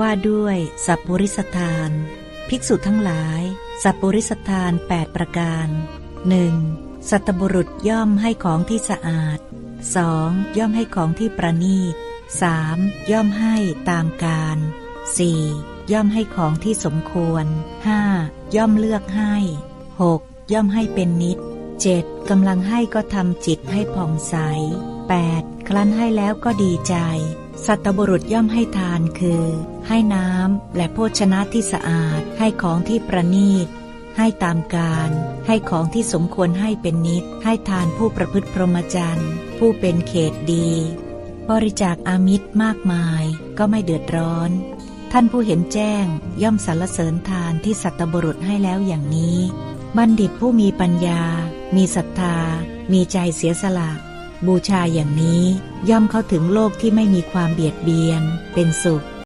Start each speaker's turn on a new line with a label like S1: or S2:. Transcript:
S1: ว่าด้วยสัพปริสทาน ภิกษุทั้งหลาย สัพปริสทาน 8 ประการ 1. สัตบุรุษย่อมให้ของที่สะอาด 2. ย่อมให้ของที่ประณีต 3. ย่อมให้ตามการ 4. ย่อมให้ของที่สมควร 5. ย่อมเลือกให้ 6. ย่อมให้เป็นนิด 7. กำลังให้ก็ทำจิตให้ผ่องใส 8. ครั้นให้แล้วก็ดีใจ สัตบุรุษย่อมให้ทานคือ ให้น้ำและโภชนะที่สะอาด ให้ของที่ประณีต ให้ตามการ ให้ของที่สมควรให้เป็นนิด ให้ทานผู้ประพฤติพรหมจรรย์ ผู้เป็นเขตดี บริจาคอามิตรมากมายก็ไม่เดือดร้อน ท่านผู้เห็นแจ้งย่อมสรรเสริญทานที่สัตบุรุษให้แล้วอย่างนี้ บัณฑิตผู้มีปัญญา มีศรัทธา มีใจเสียสละ บูชาอย่างนี้ย่อมเข้าถึงโลกที่ไม่มีความเบียดเบียน เป็นสุข